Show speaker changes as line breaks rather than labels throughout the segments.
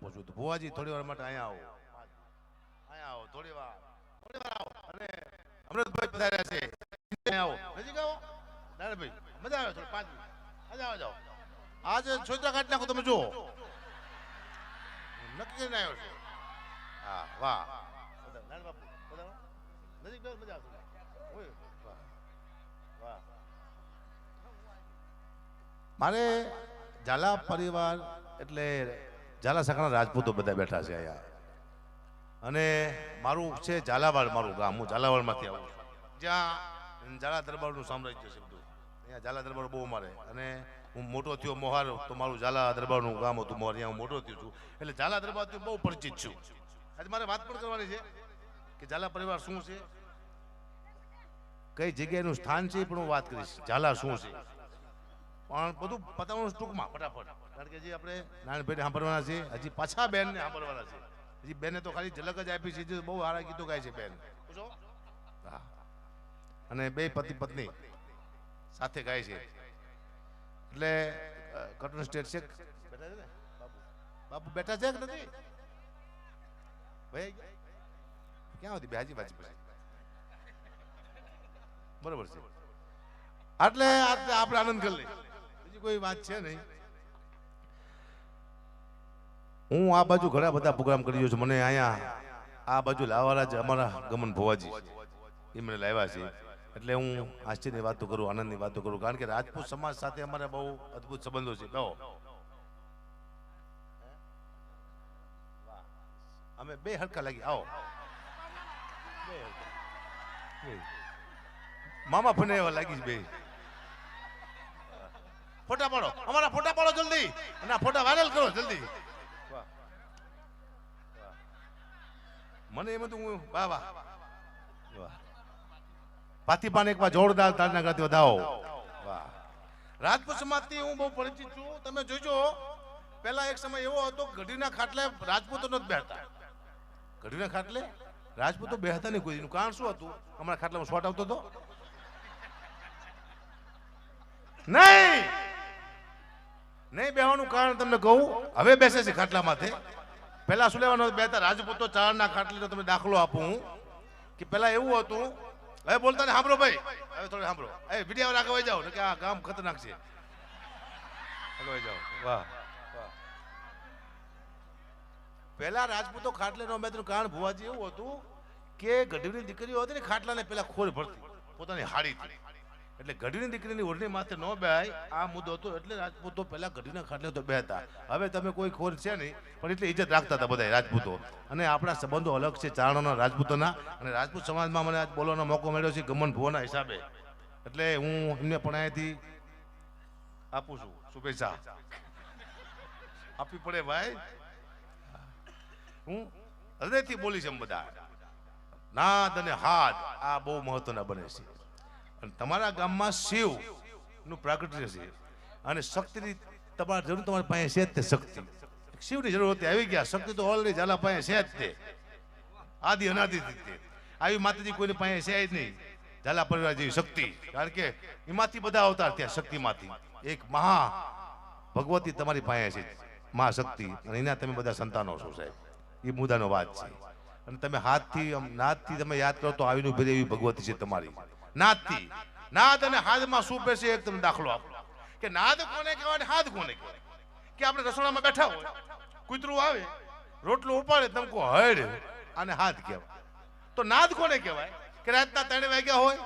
પૂછ્યું ભુવાજી થોડી વાર માટે અહીંયા આવો. અહીંયા આવો, થોડી વાર. થોડી વાર આવો. અને અમૃતભાઈ પધાર્યા છે. અહીંયા આવો. નજીક આવો. નારાયણભાઈ મજા આવે થોડી પાંચ મિનિટ. આવે, જાઓ. આજે છોતરા કાઢી નાખો તમે જુઓ. નક્કી કરીને આવ્યો છે. હા, વાહ. નજીક મજા આવશે ઓય, વાહ વાહ મારે ઝાલા પરિવાર એટલે ઝાલા સખાના રાજપૂતો બધા બેઠા છે અહીંયા. અને મારું છે ઝાલાવાડ મારું ગામ, હું ઝાલાવાડમાંથી આવું જ્યાં ઝાલા દરબારનું સામ્રાજ્ય છે બધું. અહીંયા ઝાલા દરબાર બહુ મારે અને હું મોટો થયો મોહાર, તો મારું ઝાલા દરબારનું ગામ હતું મોહાર અહીંયા હું મોટો થયો છું. એટલે ઝાલા દરબારથી બહુ પરિચિત છું. આજે મારે વાત પણ કરવાની છે કે ઝાલા પરિવાર શું છે? કઈ જગ્યાએનું સ્થાન છે પણ હું વાત કરીશ. ઝાલા શું છે? પણ બધું પતાવવાનું ટૂંકમાં, ફટાફટ. કારણ કે જે આપણે નાનભાઈને સાંભળવાના છે હજી પાછા બેનને સાંભળવાના છે હજી બેને તો ખાલી ઝલક જ આપી છે બહુ સારા ગીતો ગાય છે બેન. હા. અને બે પતિ પત્ની સાથે ગાય છે. એટલે કટન સ્ટેટ છે. બેઠા ને? બાપુ. બેઠા છે કે નથી? ભાઈ, ક્યાં હતી બેહાજી બાજી પછી. બરોબર છે. એટલે આપણે આનંદ કરી લઈએ. બીજી કોઈ વાત છે નહીં. હું આ બાજુ ઘણા બધા પ્રોગ્રામ કરી રહ્યો છું. મને અહીંયા આ બાજુ લાવવાના જ અમારા ગમન ભોવાજી. એ મને લાવ્યા છે. એટલે હું આશ્ચર્યની વાતો કરું, આનંદની વાતો કરું. કારણ કે રાજપૂત સમાજ સાથે અમારા બહુ અદ્ભુત સંબંધો છે. કહો. અમે બે હડકા લાગી. આવો. મામા ફને એવા લાગી બે. ફોટા પાડો. અમારા ફોટા પાડો જલ્દી. અને આ ફોટા વાયરલ કરો જલ્દી. મને એમ હતું હું વાહ વાહ. પાતીપાન એક વાર જોરદાર તારના કરતી વધાવો. વાહ. રાજપૂત સમાજથી હું બહુ પરિચિત છું. તમે જોજો, પહેલા એક સમય એવો હતો, ગઢીના ખાટલે રાજપૂતો નથી બેઠતા ગઢીના ખાટલે રાજપૂતો બેહતા નહીં કોઈ કારણ શું હતું? અમારા ખાટલામાં શોટ આવતો હતો. નહીં! નહીં બેહવાનું કારણ તમને કહું, હવે બેસે છે ખાટલા માથે. પહેલા શું લેવાનું? બેહતા રાજપૂતો ચાળના ખાટલીનો તમે દાખલો આપું કે પહેલા એવું હતું, હવે બોલતા ને સાંભળો ભાઈ. હવે થોડું સાંભળો. એ વીડિયો વહી જાઓ ને કે આ ગામ ખતરનાક છે. જાઓ. વાહ પહેલા રાજપૂતો ખાટલે નો મેં કારણ ભુવાજી એવું હતું કે ગઢવીની દીકરીઓ હતી ને ખાટલાને પેલા ખોલ ભરતી. પોતાની હાડીથી. એટલે ઘડીની દીકરીની ઓઢણી માથે ન બેહાય. આ મુદ્દો હતો એટલે રાજપૂતો પહેલા ઘડીના ખાટલે તો બેહતા. હવે તમે કોઈ ખોર છે નહીં, પણ એટલે ઇજ્જત રાખતા હતા બધા રાજપૂતો. અને આપણા સંબંધો અલગ છે ચારણોના રાજપૂતોના. અને રાજપૂત સમાજમાં મને આજ બોલવાનો મોકો મળ્યો છે ગમન ભુવાના હિસાબે. એટલે હું એમને પણ અહીંયાથી આપું છું. શુભેચ્છા. આપવી પડે ભાઈ. હું હૃદયથી બોલીશ એમ બધા. નાદ અને હાથ આ બહુ મહત્વના બને છે. અને તમારા ગામમાં શિવનું પ્રાગટ્ય છે અને શક્તિની તમારા જરૂર તમારી પાસે છે જ તે શક્તિ. શિવની જરૂર હતી, આવી ગયા. શક્તિ તો ઓલરેડી ઝાલા પાસે છે જ તે. આદિ અનાદિ તે. આવી માતાજી કોઈની પાસે છે જ નહીં. ઝાલા પરિવાર જેવી શક્તિ. કારણ કે એમાંથી બધા અવતાર ત્યાં શક્તિમાંથી. એક મહા ભગવતી તમારી પાસે છે મહાશક્તિ અને એના તમે બધા સંતાનો છો, સાહેબ. એ મુદ્દાનો વાત છે. અને તમે હાથથી, આમ નાદથી તમે યાદ કરો તો આવીને ઊભી એવી ભગવતી છે તમારી. નાદથી નાદ અને હાથમાં શું પહેરશે એક તમે દાખલો આપો. કે નાદ કોને કહેવાય હાથ કોને કહેવાય? કે આપણે રસોડામાં બેઠા હોય, કૂતરું આવે, રોટલો ઉપાડે, તમે કહો હડ અને હાથ કહેવાય. તો નાદ કોને કહેવાય? કે રાતના ત્રણ વાગ્યા હોય,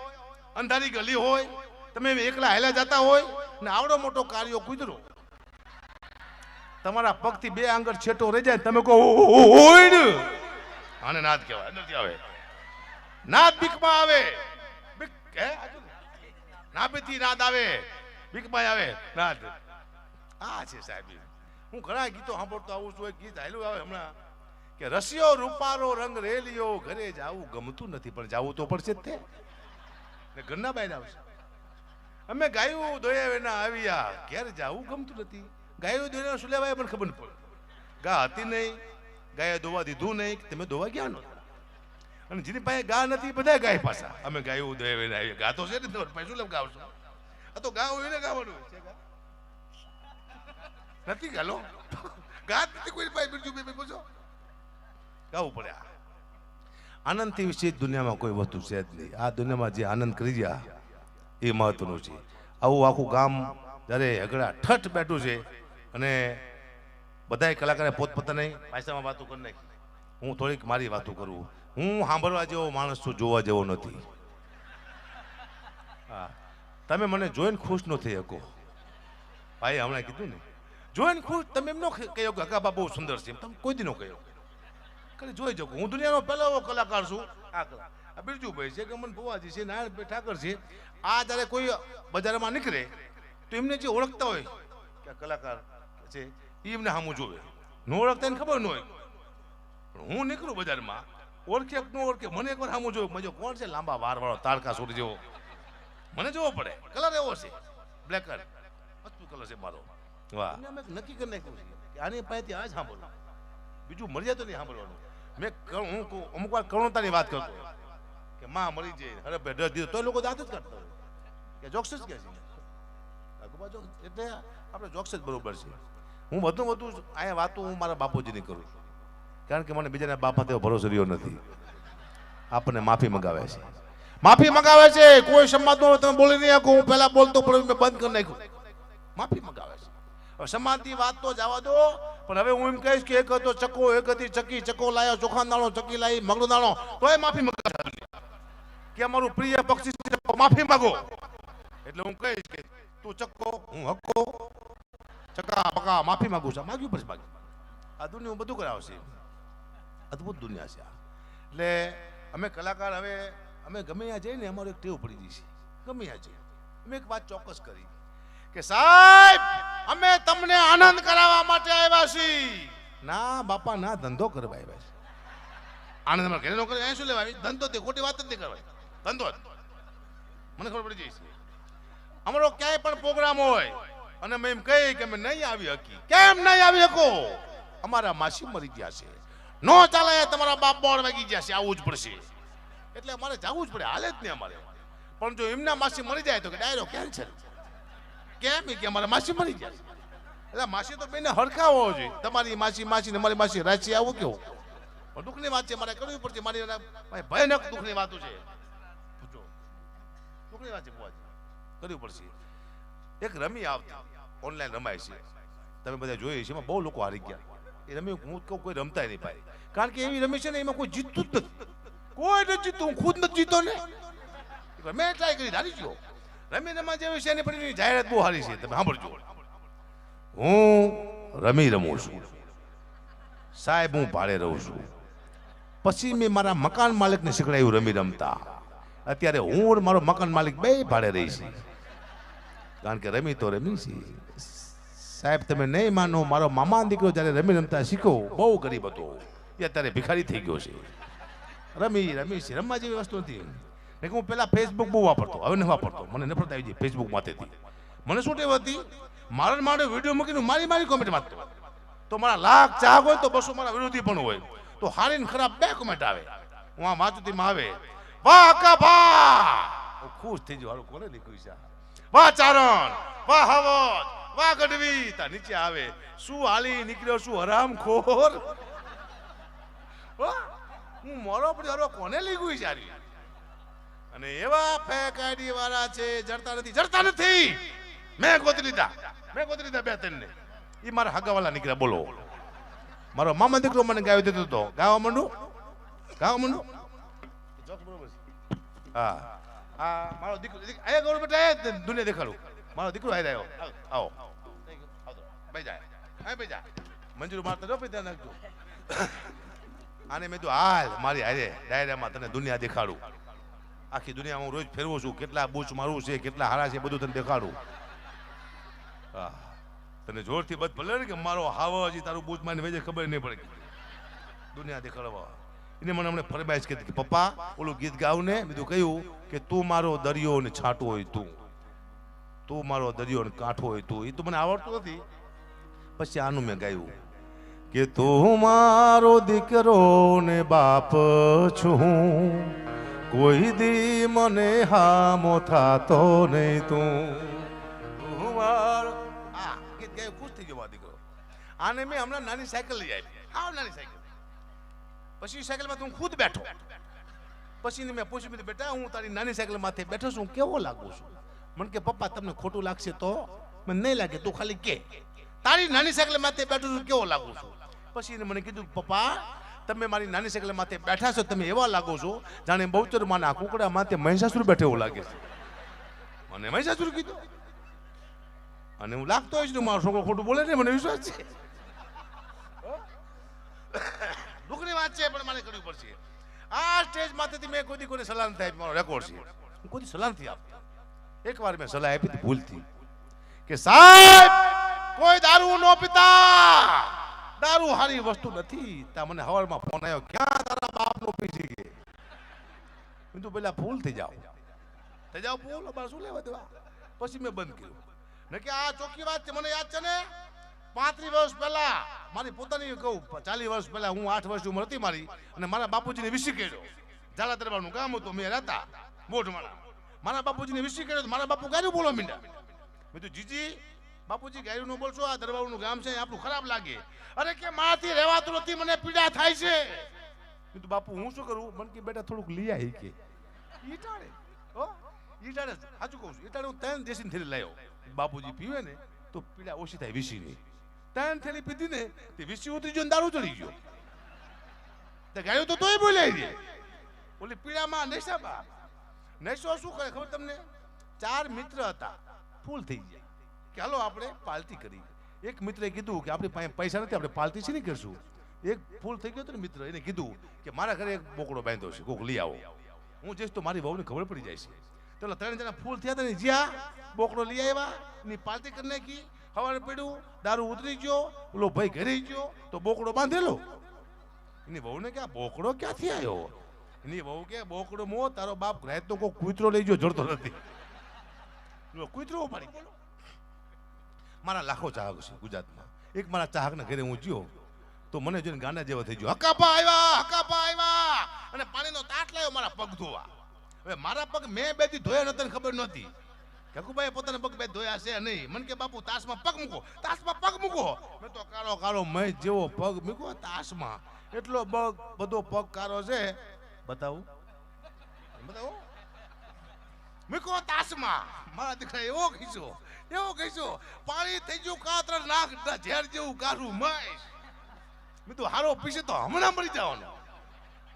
અંધારી ગલી હોય, તમે એકલા હેલા જતા હોય ને આવડો મોટો કાર્યો કૂતરો. તમારા પગથી બે આંગળ છેટો રહી જાય તમે કહો આને નાદ કહેવાય. નથી આવે. નાદ બીકમાં આવે. હે? નાભીથી આવે બીકમાં આવે. નાદ આ છે સાહેબ હું ઘણા ગીતો સાંભળતો આવું છું, એક ગીત હાલ્યું આવે હમણાં, કે રસિયો રૂપારો રંગ રેલિયો, ઘરે જાવું ગમતું નથી, પણ જાવું તો પડશે જ તે. ઘરના બહાર આવશે. અમે ગાયું દોયા વિના આવ્યા, ઘેર જવું ગમતું નથી. ગાયું દોયા શું લેવાય પણ ખબર પડે. ગા હતી નહીં, ગાયે ધોવા દીધું નહીં તમે ધોવા ગયા નહોતા? અને જેની પાસે ગા નથી બધા ગાય પાછા. અમે ગાયું દે આવી ગા તો છે ને તમારે પાસે શું લેમ ગાવશો? આ તો ગા હોય ને ગાવાનું. નથી ગાલો? ગા નથી કોઈ પાસે બીજું બે પૂછો. ગાવું પડે. આનંદથી વિશે દુનિયામાં કોઈ વસ્તુ છે જ નહીં. આ દુનિયામાં જે આનંદ કરી ગયા એ મહત્વનું છે. આવું આખું ગામ જ્યારે હગડા ઠઠ બેઠું છે અને બધાય કલાકારે પોતપોતાની ભાષામાં વાતો કરી નાખી. હું થોડીક મારી વાતો કરું. હું સાંભળવા જેવો માણસ છું, જોવા જેવો નથી. તમે મને જોઈને ખુશ ન થઈ શકો. ભાઈ હમણાં કીધું ને, જોઈને ખુશ, તમે એમ ન કહ્યો કે હકાબા બહુ સુંદર છે. તમે કોઈ દી ન કહ્યો ખાલી જોઈ જકો હું દુનિયાનો પહેલો કલાકાર છું. આ કલા. આ બિરજુભાઈ છે કે મને ભુવાજી છે નારાયણભાઈ ઠાકર છે. આ જ્યારે કોઈ બજારમાં નીકળે, તો એમને જે ઓળખતા હોય, કે કલાકાર છે એ એમને સામું જોવે. ન ઓળખતા એને ખબર ન હોય. પણ હું નીકળું બજારમાં ઓળખે ન ઓળખે? મને એકવાર સામું જોયું મજો કોણ છે? લાંબા વાર વાળો તારકા સુર જેવો. મને જોવો પડે. કલર એવો છે. બ્લેક કલર મસ્ત કલર છે મારો. વાહ. મેં નક્કી કરી નાખ્યું છે આની પાસેથી આ જ સાંભળવું બીજું મળી તો નહીં સાંભળવાનું. મેં હું અમુક વાર કરુણતાની વાત કરતો કે માં મરી જાય હરે ભાઈ ડર દીધો તો લોકો દાંત જ કરતા હોય. કે જોક્સ જ કે છે. એટલે આપણે જોક્સ જ બરોબર છે. હું વધુ વધુ અહીંયા વાતો હું મારા બાપુજીની કરું છું. કારણ કે મને બીજાના બાપા તેવો ભરોસો રહ્યો નથી. આપણને માફી મંગાવે છે. માફી મંગાવે છે. કોઈ સંવાદમાં તમે બોલી નહીં શકો. હું પહેલા બોલતો પણ મેં બંધ કરી નાખ્યું. માફી મંગાવે છે. હવે સમાજની વાત તો જવા દો. પણ હવે હું એમ કહીશ કે એક હતો ચકો એક હતી ચકી ચકો લાયો, ચોખા દાણો ચકી લાવી મગડો દાણો તો એ માફી મંગાવે કે અમારું પ્રિય પક્ષી માફી માગો. એટલે હું કહીશ કે તું ચક્કો, હું હક્કો. ચકા પકા માફી માગું છું. માગ્યું પછી માગ્યું. આ દુનિયા બધું કરાવશે અદ્ભુત દુનિયા છે આ. એટલે અમે કલાકાર હવે, અમે ગમે ત્યાં જઈએ ને અમારું એક ટેવ પડી છે ગમે ત્યાં જઈએ અમે એક વાત ચોક્કસ કરી. કે સાહેબ, અમે તમને આનંદ કરાવવા માટે આવ્યા છીએ. ના, બાપા, ના, ધંધો કરવા આવ્યા છે. આનંદમાં ઘરે નોકરી, અહીંયા શું લેવા આવી? ધંધો તે ખોટી વાત જ નહીં કરવાની. ધંધો મને ખબર પડી જઈશ અમારો ક્યાંય પણ પ્રોગ્રામ હોય, અને મેં એમ કહી કે અમે નહીં આવી હકી કેમ નહીં આવી શકો? અમારા માસી મરી ગયા છે. નો ચાલે તમારા બાપ બોર વાગી છે આવવું જ પડશે. એટલે અમારે જવું જ પડે, હાલે જ નહીં અમારે. પણ જો એમના માસી મરી જાય તો કે ડાયરો કેન્સર કેમ કે અમારા માસી મરી ગયા એટલે માસી તો બેને હરખા જોઈએ. તમારી માસી માસી ને મારી માસી રાચી આવું કેવું? પણ દુઃખની વાત છે, મારે કરવી પડશે. મારી ભયાનક દુઃખની વાતો છે. દુઃખની વાત છે કરવી પડશે. એક રમી આવતી. ઓનલાઈન રમાય છે. તમે બધા જોઈએ છે બહુ લોકો હારી ગયા. એ રમી હું કહું, કોઈ રમતા નહીં ભાઈ. કારણ કે એવી રમી છે ને, એમાં કોઈ જીતતું જ નથી. કોઈ નથી જીતતું, હું ખુદ નથી જીતો ને. મેં ટ્રાય કરી, હારી ગયો રમી રમા જેવી છે, એની પણ જાહેરાત બહુ સારી છે, તમે સાંભળજો. હું રમી રમું છું. સાહેબ, હું ભાડે રહું છું. પછી મેં મારા મકાન માલિકને શીખડાયું રમી રમતા. અત્યારે હું મારો મકાન માલિક બે ભાડે રહી છે. કારણ કે રમી તો રમી છે. સાહેબ તમે નહીં માનો મારો મામા દીકરો જ્યારે રમી રમતા શીખો. બહુ ગરીબ હતો. એ અત્યારે ભિખારી થઈ ગયો છે. રમી રમી છે. રમવા જેવી વસ્તુ નથી. ને કે હું પહેલાં ફેસબુક બહુ વાપરતો. હવે નથી વાપરતો. મને નફરત આવી જાય ફેસબુક માથેથી મને શું ટેવ હતી? મારા ને મારે વીડિયો મૂકીને મારી મારી કોમેન્ટ વાંચતો તો મારા લાખ ચાહક હોય તો બસો મારા વિરોધી પણ હોય. તો હારી ને ખરાબ બે કોમેન્ટ આવે. હું આ માતુતીમાં આવે. વાહ અક્કા ભા! ખુશ થઈ જવાનું કોને નીકળી છે વાહ ચારણ! વાહ હવત વાહ, ગઢવી, તા નીચે આવે. શું હાલી નીકળ્યો, શું હરામખોર? હું? મોરો પડ્યો કોને લીગું સારી અને એવા ફેક આઈડી વાળા છે, જડતા નથી જડતા નથી. મેં ગોતી લીધા, મેં ગોતી લીધા બે ત્રણ ને એ મારા હગાવાલા નીકળ્યા, બોલો. મારો મામા દીકરો મને ગાયો દેતો હતો. ગાવા માંડું? ગાવા માંડું? હા. હા, મારો દીકરો એ ગૌરવ બેટા દુનિયા દેખાડું. મારો દીકરો આયા આવ્યો. આવો. આવો ભાઈ જાય. હા ભાઈ જાય. મંજૂર મારતા જો ભાઈ ત્યાં નાખજો. આને મેં તો હાલ, મારી હારે ડાયરામાં તને દુનિયા દેખાડું. આખી દુનિયામાં હું રોજ ફેરવું છું. કેટલા બૂચ મારું છે, કેટલા હારા છે બધું તને દેખાડું. હા તને જોરથી બધ ભલે કે મારો હાવ હજી તારું બૂચ મારીને વેજે ખબર નહીં પડે. દુનિયા દેખાડવા. એને મને હમણાં ફરમાઈશ કીધી કે, પપ્પા, ઓલું ગીત ગાવ ને બીજું કહ્યું કે તું મારો દરિયો ને છાંટો હોય તું. તું મારો દરિયો કાંઠો હોય તું, એ તો મને આવડતું નથી. પછી આનું મેં ગાયું કે તું મારો દીકરો ને બાપ છું. કોઈ દી મને હામો થાતો નહીં તું. તું મારો આ ખુશ થઈ ગયો દીકરો. આને મેં હમણાં નાની સાયકલ લઈ આવી હાવ નાની સાયકલ. પછી સાયકલમાં તું ખુદ બેઠો. પછી મેં પૂછ્યું બેટા, હું તારી નાની સાયકલ માથે બેઠો છું કેવો લાગુ છું? મને કે, પપ્પા, તમને ખોટું લાગશે તો? મને નહીં લાગે, તું ખાલી કે. તારી નાની સાયકલ માથે બેઠું છું, કેવો લાગુ છું? પછી એને મને કીધું, પપ્પા, તમે મારી નાની સાયકલ માથે બેઠા છો, તમે એવા લાગો છો જાણે બહુચર માના કુકડા માથે મહિષાસુર બેઠે એવું લાગે છે. મને મહિષાસુર કીધું. અને હું લાગતો હોય છું મારો છોકરો ખોટું બોલે ને મને વિશ્વાસ છે. દુઃખની વાત છે, પણ મારે કરવી પડશે. આ સ્ટેજ માથેથી મેં કોઈ કોઈને સલાહ નથી આપી, મારો રેકોર્ડ છે. કોઈ સલાહ નથી આપતો. એકવાર મેં સલાહ આપી ભૂલથી કે સાહેબ, કોઈ દારૂ ન પીતા. દારૂ હારી વસ્તુ નથી. ત્યાં મને હવારમાં ફોન આવ્યો, ક્યાં તારા બાપનો પીસી ગયે મેં તો પેલા ફૂલ થઈ જાઓ. થઈ જાઓ ફૂલ અમારે શું લેવા દેવા? પછી મેં બંધ કર્યું. ને કે આ ચોખ્ખી વાત છે, મને યાદ છે ને? પાંત્રીસ વર્ષ પહેલા, મારી પોતાની કહું, ચાલીસ વર્ષ પહેલા હું આઠ વર્ષની ઉંમર હતી મારી, અને મારા બાપુજીને વિસી કર્યો ઝાલા દરબારનું કામ હતું મેં રહેતા મોઢમાળા મારા બાપુજીને વિસી કર્યો મારા બાપુ ગાયું બોલો મીંડા. મેં જીજી, બાપુજી ગાયું નું બોલશો, આ દરબારનું ગામ છે, આપણું ખરાબ લાગે. અરે કે મારાથી રહેવાતું નથી, મને પીડા થાય છે. કીધું, બાપુ, હું શું કરું? મને કે બેટા થોડુંક લઈ આવી કે. ઈટાડે ઓ ઈટાડે સાચું કહું છું ઈટાડે હું ત્રણ દેશી થેલી લાવ્યો બાપુજી પીવે ને, તો પીડા ઓછી થાય વિસીની ત્રણ થેલી પીધી ને, તે વિસી ઉતરી ગયો દારૂ ચડી ગયો. તે ગાયું તો તોય બોલાઈ દે ઓલી પીડામાં નશામાં. નશો શું કરે ખબર તમને? ચાર મિત્ર હતા. ફૂલ થઈ ગયા. હાલો આપણે પાલતી કરી. એક મિત્રે કીધું કે આપણી પાસે પૈસા નથી, આપણે પાલતી છે નહીં કરશું? એક ફૂલ થઈ ગયો હતો ને મિત્ર, એને કીધું કે મારા ઘરે એક બોકડો બાંધ્યો છે, કોક લઈ આવો. હું જઈશ તો મારી વહુને ખબર પડી જાય છે. તો ત્રણ જણા ફૂલ થયા હતા જ્યાં બોકડો લઈ આવ્યા ની પાલતી કરી નાખી. હવાને પડ્યું, દારૂ ઉતરી ગયો, ઓલો ભાઈ ઘરે ગયો, તો બોકડો બાંધેલો. એની વહુને કે આ બોકડો ક્યાંથી આવ્યો એની વહુ કે, બોકડો મો, તારો બાપ રાત તો કોઈ કૂતરો લઈ ગયો, જડતો નથી. કુતરો ઉપાડી મારા લાખો ચાહક છે ગુજરાતમાં. એક મારા ચાહકના ઘરે હું જ્યો, તો મને જોઈને ગાંડા જેવા થઈ ગયો, હકાપા આવ્યા હકાપા આવ્યા અને પાણીનો તાટ લાવ્યો મારા પગ ધોવા. હવે મારા પગ મેં બે દી ધોયા નતા ખબર નહોતી. કકુભાઈ પોતાના પગ બે ધોયા છે નહીં. મને કે, બાપુ, તાસમાં પગ મૂકો. તાસમાં પગ મૂકો. મેં તો કાળો કાળો મય જેવો પગ મૂકો તાસમાં. એટલો પગ બધો પગ કાળો છે. બતાવું? બતાવો. મૂકો તાસમાં મારા દીકરા એવો કહીશો એવો ખીચો પાણી થઈ ગયું, કાતર નાક ઝેર જેવું કાઢું મય. મેં તો હારો પીશે તો હમણાં મરી જવાનો.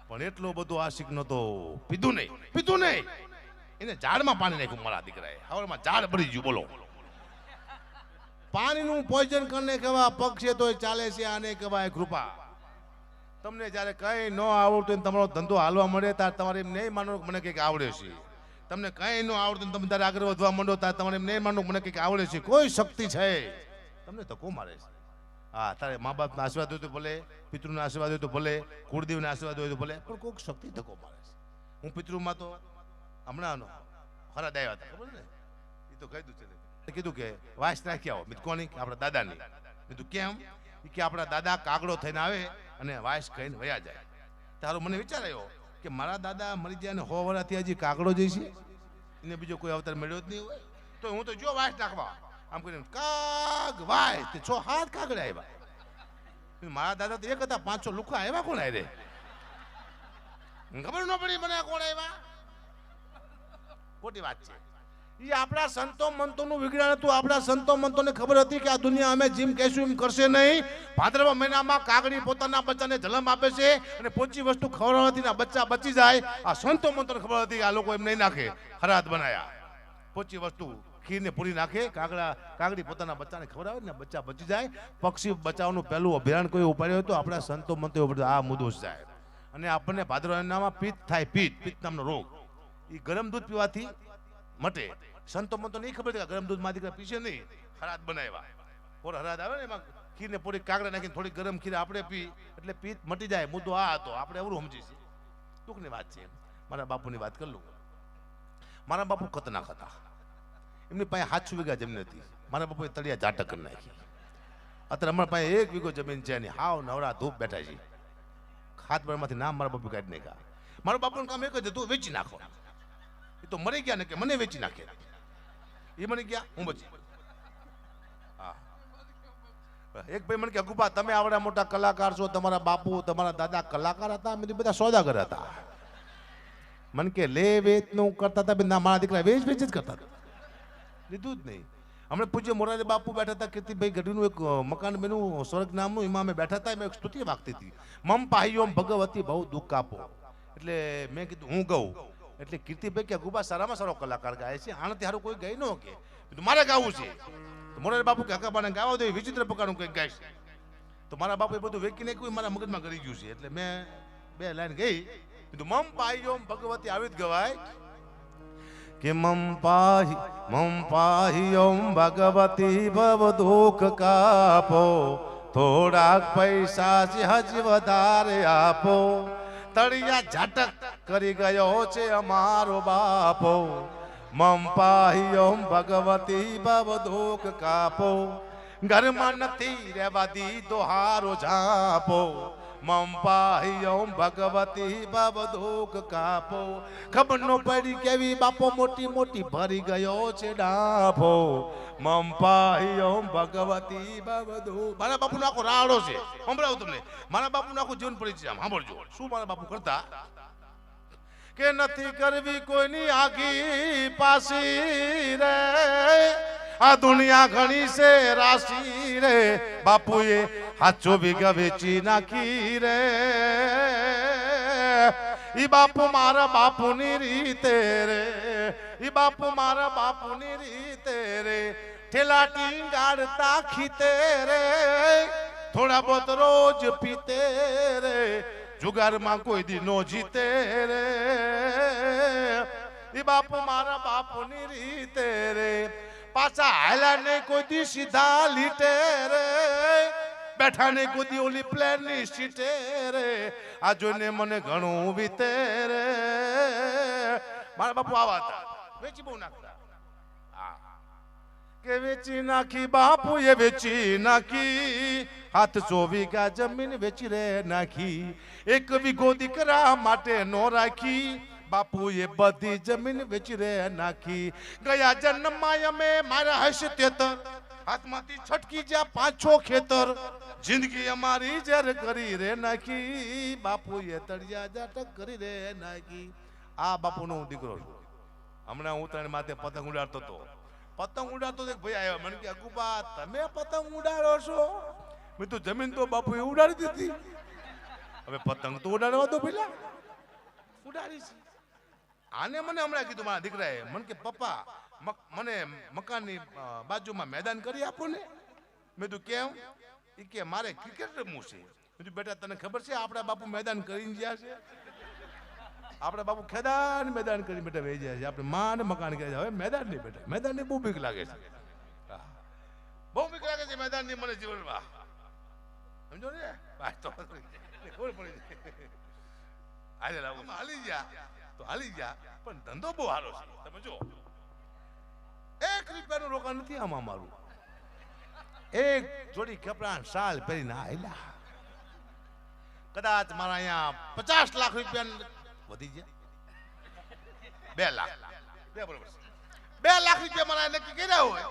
પણ એટલો બધો આશિક નતો. પીધું નહીં પીધું નહીં. એને ઝાડમાં પાણી નાખ્યું મારા દીકરાએ. હવારમાં ઝાડ ભરી ગયું, બોલો. પાણીનું પોઈઝન કરીને કહેવા પગ છે તોય ચાલે છે, આને કહેવાય કૃપા. તમને જ્યારે કંઈ ન આવડતું તમારો ધંધો હાલવા મળે, ત્યારે તમારે એમ નહીં માનો મને કંઈક આવડે છે. તમને કંઈ ન આવડતું તમે ત્યારે આગળ વધવા માંડો, ત્યારે તમારે એમ નહીં માનો મને કંઈક આવડે છે. કોઈ શક્તિ છે. તમને ધક્કો મારે છે. હા, તારે મા બાપના આશીર્વાદ હોય તો ભલે, પિતૃના આશીર્વાદ હોય તો ભલે, કુળદેવના આશીર્વાદ હોય તો ભલે, પણ કોઈક શક્તિ ધક્કો મારે છે. હું પિતૃમાં તો હમણાં ખરા દાય હતા, ખબર ને? એ તો કહી દઉં છે કીધું કે વાસ નાખી આવો મિત કોની આપણા દાદાની. કીધું, કેમ? કે આપણા દાદા કાગડો થઈને આવે અને વાયસ ખાઈને વયા જાય. તારો મને વિચાર આવ્યો કે મારા દાદા મરી જાય અને હો વરાથી હજી કાગડો જઈ એને બીજો કોઈ અવતાર મળ્યો જ નહીં હોય, તો હું તો જો વાયસ નાખવા? આમ કરીને કાગ તે છ હાથ કાગડા આવ્યા. મારા દાદા તો એક હતા, પાંચસો લુખા આવ્યા કોણ આય રે ખબર ન પડી, મને કોણ આવ્યા? ખોટી વાત છે. એ આપણા સંતો મંતોનું વિજ્ઞાન હતું. આપણા સંતો મંતોને ખબર હતી કે આ દુનિયા અમે જીમ કહેશું એમ કરશે નહીં. ભાદરવા મહિનામાં કાગડી પોતાના બચ્ચાને જલમ આપે છે અને પોચી વસ્તુ ખવડાવવાથી ને બચ્ચા બચી જાય. આ સંતો મંતોને ખબર હતી કે આ લોકો એમ નહીં નાખે. હરાત બનાયા. પોચી વસ્તુ ખીરને પૂરી નાખે, કાગડા કાગડી પોતાના બચ્ચાને ખવડાવે ને બચ્ચા બચી જાય. પક્ષી બચાવનું પહેલું અભિયાન કોઈ ઉપાડ્યું હતું? આપણા સંતો મંતો આ મુદ્દો જાય અને આપણને ભાદરવા મહિનામાં પિત્ત થાય, પિત્ત. પિત્ત નામનો રોગ. એ ગરમ દૂધ પીવાથી મટે. સંતો મંતો નહીં ખબર ગરમ દૂધમાં દીકરા પીશે નહીં. હરાત બનાવ્યા. પોર હરાત આવે ને એમાં ખીરને પૂરી કાગડા નાખીને થોડી ગરમ ખીર આપણે પી, એટલે પી મટી જાય. મુદ્દો આ હતો. આપણે એવું સમજીશું. ટૂંકની વાત છે મારા બાપુની વાત કરી લઉં. મારા બાપુ ખતરનાક હતા એમની પાસે હાથ વીઘા જમીન હતી? મારા બાપુએ તળિયા જાટક કરી નાખી. અત્યારે અમારા પાસે એક વીઘો જમીન છે અને હાવ નવરા ધૂપ બેઠા છે. ખાતબરમાંથી નામ મારા બાપુ કાઢી નાખ્યા. મારા બાપુનું કામ એક જ હતું, વેચી નાખો એ તો મરી ગયા ને કે મને વેચી નાખે. એ મને ગયા? હું બચી. હા. એક ભાઈ મને કે અગુપા તમે આવડા મોટા કલાકાર છો, તમારા બાપુ, તમારા દાદા કલાકાર હતા, અમે બધા સોદાગર હતા. મને કે, લે વેચનું કરતા હતા ના, મારા દીકરા વેચ વેચ જ કરતા હતા. લીધું જ નહીં. હમણાં પૂજ્ય મોરારી બાપુ બેઠા હતા, કીર્તિભાઈ ગઢવીનું એક મકાન બન્યું, સ્વર્ગ નામનું, એમાં અમે બેઠા હતા, એમાં એક સ્તુતિ વાગતી હતી. મમ પાહ્યોમ ભગવતી બહુ દુઃખ આપો એટલે મેં કીધું, હું ગઉં. એટલે કીર્તિભાઈ કે ગુબા સારામાં સારો કલાકાર ગાય છે. આનાથી સારું કોઈ ગઈ ન કે. મારે ગાવું છે. મોરારી બાપુ કે હકાબાને ગાવા દો વિચિત્ર પ્રકારનું કંઈક ગાઈશ તો મારા બાપુ એ બધું વેકી નાખ્યું મારા મગજમાં કરી ગયું છે. એટલે મેં બે લાઈન ગઈ. કીધું, મમ પાહ્યોમ ભગવતી આવી જ ગવાય. કે, મમ પાહી મમ પાહી ઓમ ભગવતી ભવ દુઃખ કાપો. થોડાક પૈસા છે હજ વધારે આપો. તળિયા ઝાટક કરી ગયો છે અમારો બાપો. મમ પાહી ઓમ ભગવતી બબ દુઃખ કાપો. ઘરમાં નથી રહેવા દીધો હારો ઝાપો. મમ પાહી ઓમ ભગવતી દુઃખ કાપો. ખબર નો પડી કેવી બાપો મોટી મોટી ભરી ગયો છે પાહી ઓમ ભગવતી દુઃખ. મારા બાપુ આખો રાડો છે. સંભળાવું તમને. મારા બાપુ આખું જીવન પરિચય છે સાંભળજો. શું મારા બાપુ કરતા? કે નથી કરવી કોઈની આગી પાસી રે. આ દુનિયા ઘણી છે રાશી રે. બાપુએ હાચો ભેગા વેચી નાખી રે. ઈ બાપુ મારા બાપુની રીતે રે. ઈ બાપુ મારા બાપુની રીતે રે. ઠેલા ટીંગાડતા ખીતે રે. થોડા બહોત રોજ પીતે રે. જુગારમાં કોઈ દી નો જીતે રે. ઈ બાપુ મારા બાપુની રીતે રે. પાછા હાલ્યા ને કોઈ દી સીધા લીટે રે. બેઠા કુદી ઓલી પ્લેનની સીટે રે. આ જોઈને મને ઘણું વીતે રે. મારા બાપુ આવા હતા. વેચી બહુ નાખતા. કે વેચી નાખી બાપુ એ વેચી નાખી. હાથ સો વીઘા જમીન વેચી રે નાખી. એક વીઘો દીકરા માટે નો રાખી. બાપુ એ બધી જમીન વેચી રે નાખી. ગયા જન્મમાં અમે મારા હશે તેતર હાથમાંથી છટકી જ્યાં પાંચો ખેતર, જિંદગી અમારી જ્યારે કરી રે નાખી બાપુ એ તળિયા જાટક કરી રે નાખી. આ બાપુનો હું દીકરો છું. હમણાં હું તને માથે પતંગ ઉડાડતો હતો. પતંગ ઉડાડતો એક ભાઈ આવ્યો. મને કે અકુબા તમે પતંગ ઉડાડો છો? મેં તો જમીન તો બાપુ એ ઉડાડી દીધી. હવે પતંગ તો ઉડાડવા દો પેલા. ઉડાડીશ. આને મને હમણાં કીધું, મારા દીકરાએ મને કે, પપ્પા મને મકાનની બાજુમાં મેદાન કરી આપો ને. મેં તું કેમ? એ કે, મારે ક્રિકેટ રમવું છે. કીધું, બેટા, તને ખબર છે આપણા બાપુ મેદાન કરીને ગયા છે? આપણે બાપુ ખેદાન મેદાન કરી બેટા વહી જાય છે. આપણે માં મકાન કહે છે. હવે મેદાન નહીં બેટા મેદાનની બહુ બીક લાગે છે. બહુ બીક લાગે છે મેદાનની મને જીવનમાં. સમજો ને. હાલે લાવો હાલી. જા તો હાલી ગયા પણ ધંધો બહુ સારો છે. તમે જો એક રૂપિયાનું રોકાણ નથી આમાં મારું. એક જોડી કપડા શાલ પહેરીને આવેલા કદાચ મારા અહીંયા પચાસ લાખ રૂપિયા વધી ગયા. બે લાખ. બે બરોબર બે લાખ રૂપિયા મારા નક્કી કર્યા હોય.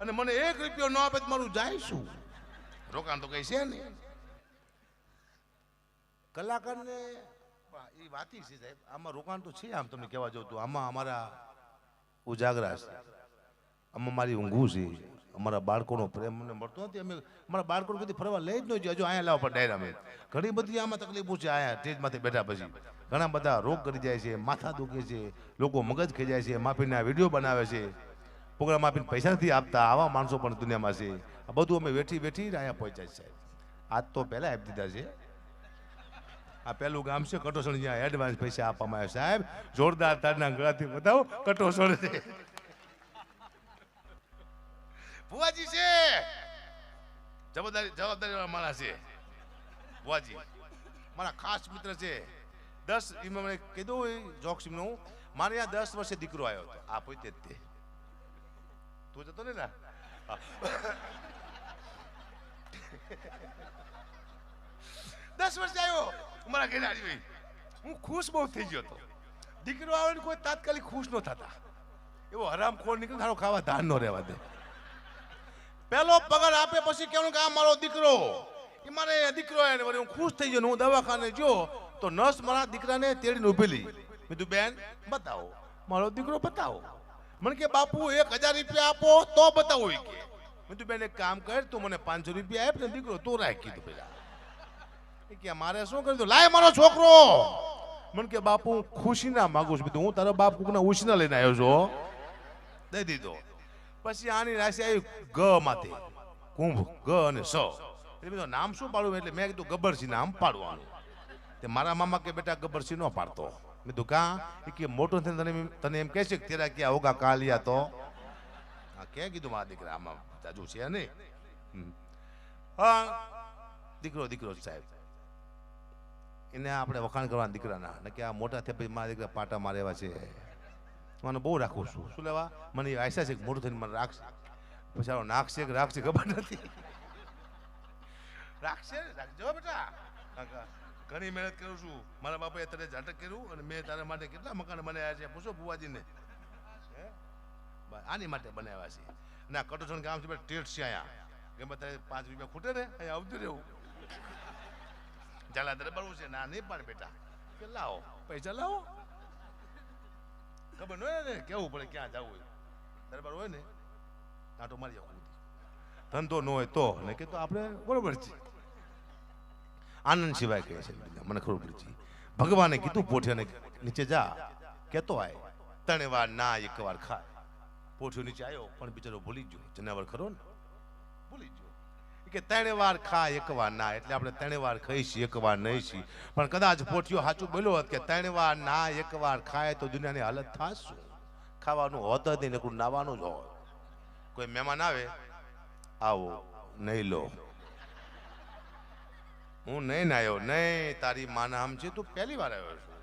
અને મને એક રૂપિયો ન આપે તો મારું જાય શું? રોકાણ તો કઈ છે નહીં. કલાકારને સાહેબ. આમાં રોકાણ તો છે આમ તમને કહેવા જવું તો. આમાં અમારા ઉજાગરા છે. આમાં મારી ઊંઘું છે. અમારા બાળકોનો પ્રેમ મળતો નથી. અમે અમારા બાળકોને ફરવા લઈ જ નથી હજુ અહીંયા લાવવા ડાયરા અમે ઘણી બધી આમાં તકલીફો છે આયા સ્ટેજમાંથી બેઠા પછી. ઘણા બધા રોગ કરી જાય છે, માથા દુખે છે, લોકો મગજ ખાઈ જાય છે, માફીના વીડિયો બનાવે છે. પ્રોગ્રામ આપીને પૈસા નથી આપતા. આવા માણસો પણ દુનિયામાં છે. આ બધું અમે વેઠી વેઠી અહીંયા પહોંચ્યા છે સાહેબ. આજ તો પહેલા આપી દીધા છે. આ પહેલું ગામ છે, કટોસણ જ્યાં એડવાન્સ પૈસા આપવામાં આવ્યા સાહેબ, જોરદાર તારના ગળાથી બતાવો, કટોસણ છે. ભુવાજી છે. જવાબદારી જવાબદારી માણસ છે. ભુવાજી, મારા ખાસ મિત્ર છે. દસ એમાં મને કીધું હોય જોક્સનું મારે ત્યાં દસ વર્ષે દીકરો આવ્યો હતો. આ પોતે તે. તું જતો ને ના. દસ વર્ષે આવ્યો. મારા ઘરે આવી હું ખુશ બહુ થઈ ગયો હતો. દીકરો આવે ને કોઈ તાત્કાલિક ખુશ ન થતા. એવો હરામ ખોર નીકળે તારો ખાવા ધાન ન રહેવા દે. પહેલો પગાર આપે પછી કેવું કે આ મારો દીકરો. એ મારે દીકરો એને હું ખુશ થઈ ગયો હું દવાખાને જો તો નર્સ મારા દીકરાને તેડીને ઊભેલી કીધું, બેન, બતાવો. મારો દીકરો બતાવો. મને કે, બાપુ, એક હજાર રૂપિયા આપો તો બતાવો. કે. મેં તું બેન, એક કામ કર, તું મને પાંચસો રૂપિયા આપ ને દીકરો, તું રાખ, કીધું પેલા. કે, મારે શું કરી દો લાય મારો છોકરો. મને કે, બાપુ હું ખુશી ના માંગુ છું. હું તારો બાપ કુકના ઉછીના લઈને આવ્યો છું દઈ દીધો. પછી આની રાશિ આવી ગ માંથી. કુંભ, ગ અને સ. એટલે મેં નામ શું પાડવું એટલે મેં કીધું, ગબ્બરસિંહ નામ પાડવાનું. તે મારા મામા કે, બેટા, ગબ્બરસિંહ નો પાડતો. મેં કીધું, કા? કે, મોટો થઈને તને તને એમ કહે છે કે, તેરા ક્યાં હોગા કાલિયા તો? હા કે કીધું મારા દીકરા, આમાં જાજુ છે નહીં. હા, દીકરો દીકરો સાહેબ. એને આપણે વખાણ કરવાના દીકરાના. ને કે આ મોટા થયા પછી મારા દીકરા પાટા મારે છે. મને બહુ રાખું છું. શું લેવા? મને આશા છે કે મોટું થઈને મને રાખશે. પછી આનો નાખશે કે રાખશે ખબર નથી. રાખશે? રાખજો બેટા. ઘણી મહેનત કરું છું. મારા બાપાએ તને ઝાટક કર્યું અને મેં તારા માટે કેટલા મકાન બનાવ્યા છે? પૂછો ભુવાજીને. આની માટે બનાવ્યા છે. ના કટોસણ ગામ છે, ટેટ છે અહીંયા. ગમે તારે પાંચ રૂપિયા ખૂટે ને, અહીંયા આવતું રહેવું. ચાલા તારે છે. ના નહીં પણ બેટા. કે લાવો. પૈસા લાવો? ખબર ન હોય ને કેવું પડે ક્યાં જવું હોય. દરબાર હોય ને કાંટો મારી આવું ધંધો ન હોય તો ને કે તો આપણે બરોબર છે. આનંદ સિવાય કહે છે મને ખબર પડી છે ભગવાને કીધું પોઠિયાને નીચે જા. કેતો આય. ત્રણ વાર ના એક વાર ખાય. પોઠિયો નીચે આવ્યો પણ બિચારો ભૂલી ગયો. જનાવર ખરો ને? ભૂલી ગયો. કે ત્રણે વાર ખા, એક વાર ના. એટલે આપણે ત્રણે વાર ખાઈશી, એક વાર નહીં છી પણ કદાચ પોઠિયો સાચું બોલ્યો હોત કે ત્રણે વાર ના, એક વાર ખાય તો દુનિયાની હાલત થશે. ખાવાનું હોત જ નહીં નકરું નાવાનું જ હોય કોઈ મહેમાન આવે? આવો, નહીં લો. હું નહીં નાયો નહીં, તારી માના આમ છે તું પહેલી વાર આવ્યો છું.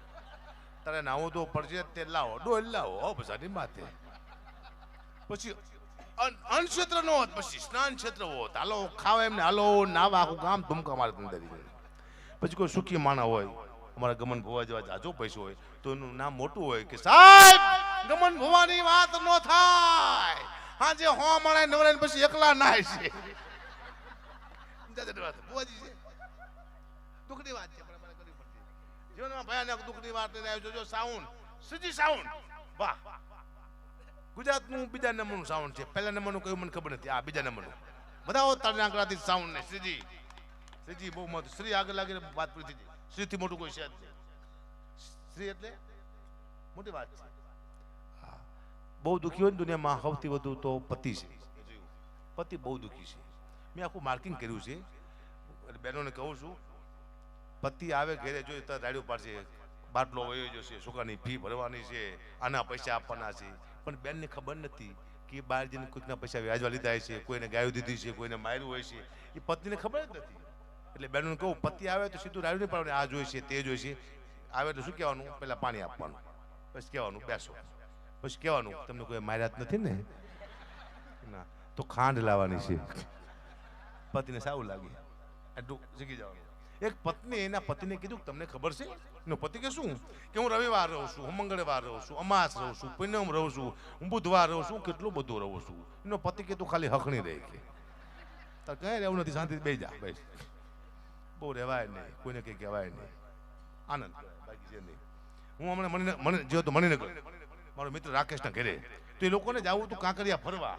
તારે નાવું તો પડશે તે. લાવો, ડોલ લાવો. હો બધાની માથે. પછી અન્ન ક્ષેત્ર નો હોત, પછી સ્નાન ક્ષેત્ર હોત. હાલો, ખાવા એમને, હાલો, નાવા, આખું ગામ ધૂમકા મારે અંદર પછી કોઈ સુખી માણા હોય, અમારા ગમન ભુવા જેવા જાજો પૈસો હોય, તો એનું નામ મોટું હોય કે, સાહેબ, ગમન ભુવાની વાત ન થાય. હા જે હો માણા નવરાને પછી એકલા નાય છે. ભુવાજી વાત છે જીવનમાં ભયાનક દુઃખની વાત લઈને આવ્યો. જો સાઉન્ડ, શ્રીજી સાઉન્ડ. વાહ. ગુજરાતનું બીજા નંબરનું સાઉન્ડ છે. પહેલા નંબરનું કયું મને ખબર નથી. આ બીજા નંબરનું. બધા તરણાકડાથી સાઉન્ડ ને. શ્રીજી. શ્રીજી, બહુ મત શ્રી આગળ લાગીને વાત પૂરી થઈ શ્રીથી મોટું કોઈ છે શ્રી એટલે મોટી વાત છે. બહુ દુઃખી હોય ને દુનિયામાં, સૌથી વધુ તો પતિ છે. પતિ બહુ દુઃખી છે. મેં આખું માર્કિંગ કર્યું છે. એટલે બહેનોને કહું છું, પતિ આવે ઘરે જોઈએ તો રાડ્યું પાડશે બાટલો વયો જશે છોકરાની ફી ભરવાની છે, આના પૈસા આપવાના છે. પણ બેનને ખબર નથી કે બહાર જઈને કોઈકના પૈસા વ્યાજવા લીધા છે કોઈને ગાયો દીધી છે કોઈને માર્યું હોય છે. એ પત્નીને ખબર જ નથી. એટલે બેનોને કહું, પતિ આવે તો સીધું રાયું નહીં પાડવાનું, આ જોઈશે તે જોઈશે આવે તો શું કહેવાનું? પહેલાં પાણી આપવાનું. પછી કહેવાનું, બેસો. પછી કહેવાનું, તમને કોઈ માર્યા નથી ને? ના. તો ખાંડ લાવવાની છે. પતિને સારું લાગે. એટલું શીખી જવાનું. એક પત્ની એના પતિને કીધું તમને ખબર છે? એનો પતિ કે શું? કે હું રવિવાર રહું છું, હું મંગળવાર રહું છું, અમાસ રહું છું, પૂનમ રહું છું, હું બુધવાર રહું છું કેટલું બધું રહું છું. એનો પતિ કે તું ખાલી હખણી રહે કે. તાર કઈ રહેવું નથી શાંતિ બે જા ભાઈ બહુ રહેવાય નહીં, કોઈને કંઈ કહેવાય નહીં. આનંદ. બાકી છે નહીં હું હમણાં મને જો તો મણિનગર મારો મિત્ર રાકેશના ઘરે. તો એ લોકોને જવું તું કાંકરિયા ફરવા.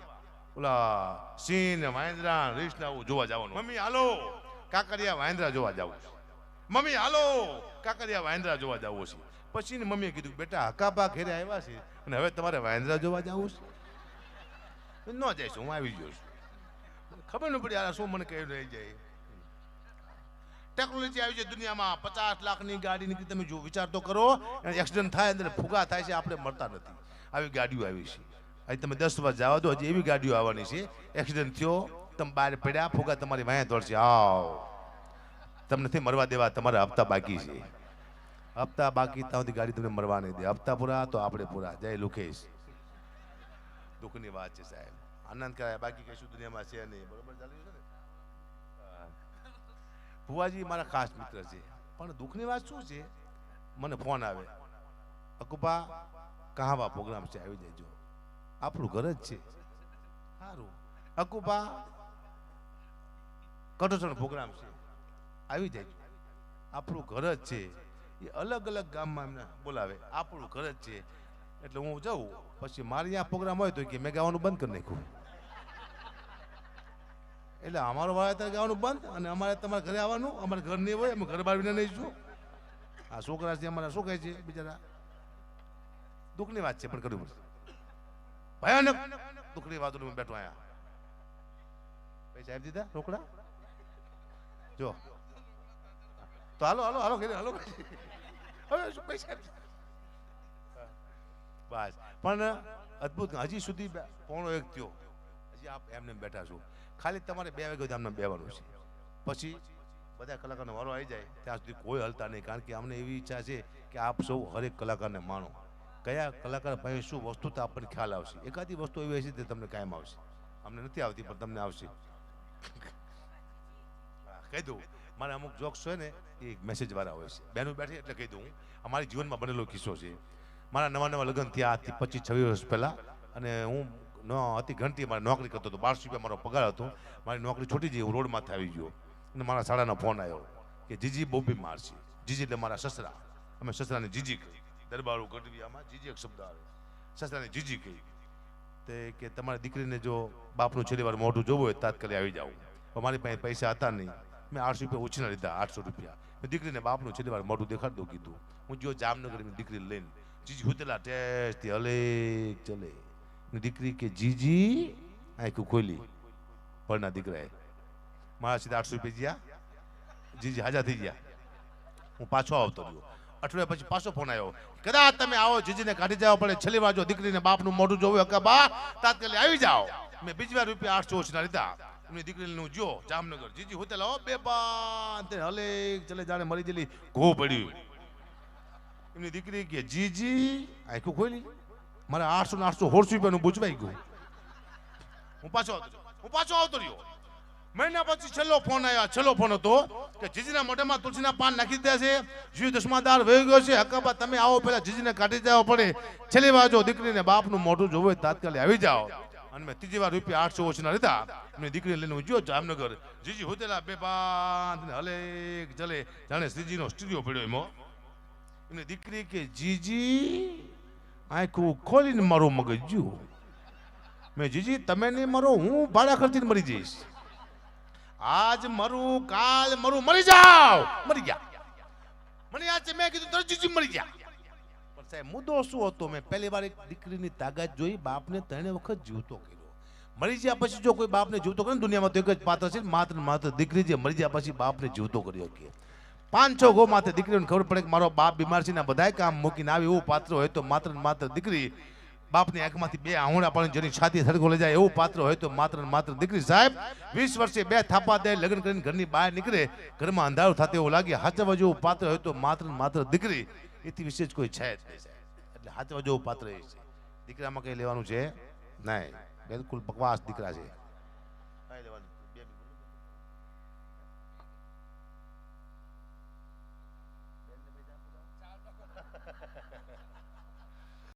ઓલા સિંહ વાંદરા આવું જોવા જવાનું. મમ્મી, હાલો. કાંકરિયા વાંદરા જોવા જાવું છે. મમ્મી, હાલો. કાંકરિયા વાંદરા જોવા જવું છે. પછી મમ્મીએ કીધું, બેટા હકાબા ઘેરે આવ્યા છે અને હવે તમારે વાંદરા જોવા જવું છે? ન જઈશ હું આવી ગયો છું. ખબર ન પડી આ શું મને કહ્યું રહી જાય? ટેકનોલોજી આવી છે દુનિયામાં. પચાસ લાખની ગાડી નીકળી, તમે જો વિચાર તો કરો એક્સિડન્ટ થાય અંદર, ફુગા થાય છે, આપણે મળતા નથી. આવી ગાડીઓ આવી છે. અહીં તમે દસ વાર જવા દો, હજી એવી ગાડીઓ આવવાની છે. એક્સિડન્ટ થયો તમે બહાર પડ્યા, ફુગા તમારી વાંહે દોડશે આવ. તમને નથી મરવા દેવા, તમારા હપ્તા બાકી છે. હપ્તા બાકી ત્યાં સુધી ગાડી તમને મરવા નહીં દે. હપ્તા પૂરા, તો આપણે પૂરા. જય લુકેશ. દુઃખની વાત છે સાહેબ. આનંદ કરાય. બાકી કશું દુનિયામાં છે નહીં. બરોબર ચાલી છે ને. ભુવાજી મારા ખાસ મિત્ર છે. પણ દુઃખની વાત શું છે? મને ફોન આવે. અકુપા, કહાવા પ્રોગ્રામ છે, આવી જજો. આપણું ઘર જ છે. સારું. અકુપા કટોસણ પ્રોગ્રામ છે. આવી જાય. આપણું ઘર જ છે. એ અલગ અલગ ગામમાં એમને બોલાવે. આપણું ઘર જ છે. એટલે હું જાઉં. પછી મારે ત્યાં પ્રોગ્રામ હોય તો કે, મેં ગાવાનું બંધ કરી નાખ્યું. એટલે અમારો વાળા ગાવાનું બંધ અને અમારે તમારા ઘરે આવવાનું. અમારે ઘર નહીં હોય, અમે ઘર બહાર વિના નહીં છું આ છોકરા છે, અમારા શું કહે છે, બિચારા. દુઃખની વાત છે, પણ કરવું ભયાનક દુઃખની વાતો બેઠો આયા પૈસા આપી દીધા, રોકડા? જો. તો હાલો હાલો હાલો ઘરે હાલો. હવે શું પૈસા બસ. પણ અદ્ભુત હજી સુધી પોણો એક થયો. હજી આપ એમને એમ બેઠા છો. ખાલી તમારે બે વાગે આમને બેવાનું છે. પછી બધા કલાકારનો વારો આવી જાય. ત્યાં સુધી કોઈ હલતા નહીં. કારણ કે અમને એવી ઈચ્છા છે કે આપ સૌ હરેક કલાકારને માણો. કયા કલાકાર ભાઈ શું વસ્તુ તો આપણને ખ્યાલ આવશે. એકાદી વસ્તુ એવી હશે તે તમને કાયમ આવશે. અમને નથી આવતી, પણ તમને આવશે. કહી દઉં મારે અમુક જોક્સ હોય ને, એ મેસેજ વાળા હોય છે. બહેનો બેઠી એટલે કહી દઉં અમારી જીવનમાં બનેલો કિસ્સો છે. મારા નવા નવા લગ્ન થયા આજથી પચીસ છવ્વીસ વર્ષ પહેલાં અને હું ન હતી ઘંટી મારે નોકરી કરતો હતો. બારસો રૂપિયા મારો પગાર હતો. મારી નોકરી છૂટી જઈ, હું રોડમાંથી આવી ગયો. અને મારા શાળાનો ફોન આવ્યો કે, જીજી, બહુ બીમાર છે. જીજી એટલે મારા સસરા. અમે સસરાને જીજી કહી. દરબારું ગઢવીયામાં જીજી એક શબ્દ આવે. સસરાને જીજી કહી. તે કે, તમારી દીકરીને જો બાપનું છેલ્લી વાર મોઢું જોવું હોય તાત્કાલિક આવી જાવ મારી પાસે પૈસા હતા નહીં. મેં આઠસો રૂપિયા ઉછીના લીધા, આઠસો રૂપિયા. મેં દીકરીને બાપનું છેલ્લી વાર મોઢું દેખાડ દઉં કીધું. હું જો જામનગર દીકરી લઈને. જીજી હુતેલા ટેસ્ટથી હલે ચલે. દીકરી કે, જીજી આખું ખોલી. પરના દીકરાએ. મારા સીધા આઠસો રૂપિયા જ્યાં. જીજી હાજા થઈ ગયા. હું પાછો આવતો રહ્યો. અઠવાડિયા પછી પાછો ફોન આવ્યો. કદાચ તમે આવો, જીજીને કાઢી જવા પડે. છેલ્લી વાર જો દીકરીને બાપનું મોઢું જોવું કે બા, તાત્કાલિક આવી જાઓ. મેં બીજી વાર રૂપિયા આઠસો ઓછના લીધા. એમની દીકરીને જો જામનગર જીજી હોતે લાવો બે પાન હલે ચલે જાણે મરી ગયેલી, ઘો પડ્યું એમની દીકરી કે, જીજી, આખું ખોલી. મારે આઠસો ને આઠસો હોરસો રૂપિયાનું બુજવાઈ ગયું. હું પાછો. હું પાછો આવતો રહ્યો. મહિના પછી છેલ્લો ફોન આવ્યો છેલ્લો ફોન હતો કે, જીજીના મોઢામાં તુલસીના પાન નાખી દીધા છે. જીવ દસમાદાર વહી ગયો છે. હકાબા તમે આવો, પેલા જીજીને કાઢી જવા પડે. છેલ્લી વાર જો દીકરીને બાપનું મોઢું જોવું, તાત્કાલિક આવી જાઓ. અને મેં ત્રીજી વાર રૂપિયા આઠસો ઓછના લીધા. મેં દીકરીને લઈને ગયો જામનગર. જીજી હોતેલા બે પાંચ હલે ચલે જાણે શ્રીજીનો સ્ટુડિયો પડ્યો એમાં. એમને દીકરી કે, જીજી, આંખું ખોલીને મારું મગજ જુ મેં જીજી, તમે નહીં મરો, હું ભાડા ખર્ચીને મરી જઈશ. આજ મરું, કાલ મરું, મરી જાવ મરી ગયા. મને આજે મેં કીધું તરત જીજી મરી ગયા. સાહેબ, મુદ્દો શું હતો? મેં પહેલી વાર એક દીકરીની તાકાત જોઈ, બાપને ત્રણે વખત જીવતો કર્યો. મરી ગયા પછી જો કોઈ બાપને જીવતો કરે દુનિયામાં તો એક જ પાત્ર છે માત્ર માત્ર દીકરી જે મરી ગયા પછી બાપને જીવતો કર્યો કે. પાંચસો ગો માથે દીકરીને ખબર પડે કે મારો બાપ બીમાર છે ને બધા કામ મૂકીને આવે, એવું પાત્ર હોય તો માત્ર માત્ર દીકરી બાપની આંખમાંથી બે આહુણા પાણી જેની છાતી થડકો લઈ જાય, એવું પાત્ર હોય તો માત્ર માત્ર દીકરી. સાહેબ, વીસ વર્ષે બે થાપા દે, લગ્ન કરીને ઘરની બહાર નીકળે, ઘરમાં અંધારું થતું એવું લાગે હાચવા જેવું પાત્ર હોય તો માત્ર માત્ર દીકરી. એથી વિશેષ કોઈ છે જ એટલે હાથમાં જેવું પાત્ર. છે દીકરામાં કંઈ લેવાનું છે? નહીં. બિલકુલ બકવાસ દીકરા છે.